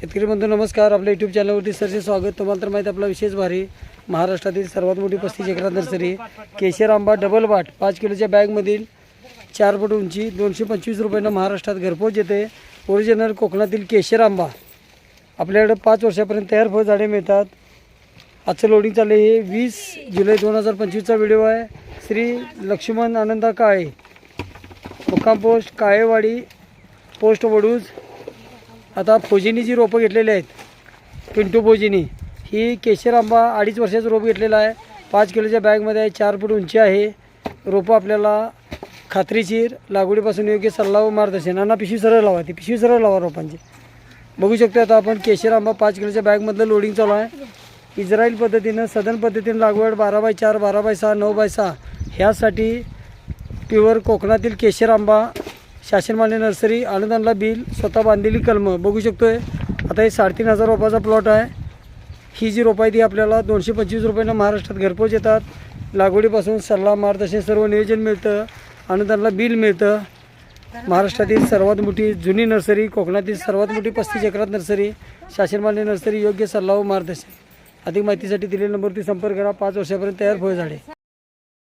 शेतकरी बंधू नमस्कार. आपल्या यूट्यूब चॅनलवरती सरचे स्वागत. तुम्हाला तर माहीत आपला विशेष भारी महाराष्ट्रातील सर्वात मोठी पस्तीस एकरात नर्सरी केशर आंबा डबल बाट पाच किलोच्या बॅगमधील चार फूट उंची दोनशे पंचवीस रुपयांना महाराष्ट्रात घरपोच येते. ओरिजिनल कोकणातील केशर आंबा. आपल्याकडे पाच वर्षापर्यंत तयार फळ झाडे मिळतात. आजचं लोडिंग चालू आहे. हे वीस जुलै दोन हजार पंचवीसचा व्हिडिओ आहे. श्री लक्ष्मण आनंदा काळे. मुक्काम पोस्ट काळेवाडी पोस्ट वडूज आता फोजिनी जी रोपं घेतलेली आहेत पिंटू फोजिनी ही केशर आंबा अडीच वर्षाचं रोप घेतलेलं आहे. पाच किलोच्या बॅगमध्ये आहे चार फूट उंची आहे. रोपं आपल्याला खात्रीशीर लागवडीपासून योग्य सल्ला व मार्गदर्शनांना पिशवी सरळ लावा ती पिशवी सरळ लावा रोपांची. बघू शकतो आता आपण केशर आंबा पाच किलोच्या बॅगमधलं लोडिंग चालू आहे. इस्रायल पद्धतीनं सदन पद्धतीनं लागवड बारा बाय चार बारा बाय सहा नऊ बाय सहा ह्यासाठी प्युअर कोकणातील केशर आंबा शासनमान्य नर्सरी अनुदानला बिल स्वतः बांधलेली कलमं. बघू शकतो आहे आता हे साडेतीन हजार रोपाचा प्लॉट आहे. ही जी रोपं आहे ती आपल्याला दोनशे पंचवीस रुपयांना महाराष्ट्रात घरपोच येतात. लागवडीपासून सल्ला मार्गदर्शन सर्व नियोजन मिळतं. अनुदानला बिल मिळतं. महाराष्ट्रातील सर्वात मोठी जुनी नर्सरी कोकणातील सर्वात मोठी पस्तीस एकरात नर्सरी शासनमान्य नर्सरी योग्य सल्ला व मार्गदर्शन. अधिक माहितीसाठी दिलेल्या नंबरवरती संपर्क करा. पाच वर्षापर्यंत तयार फळ झाडे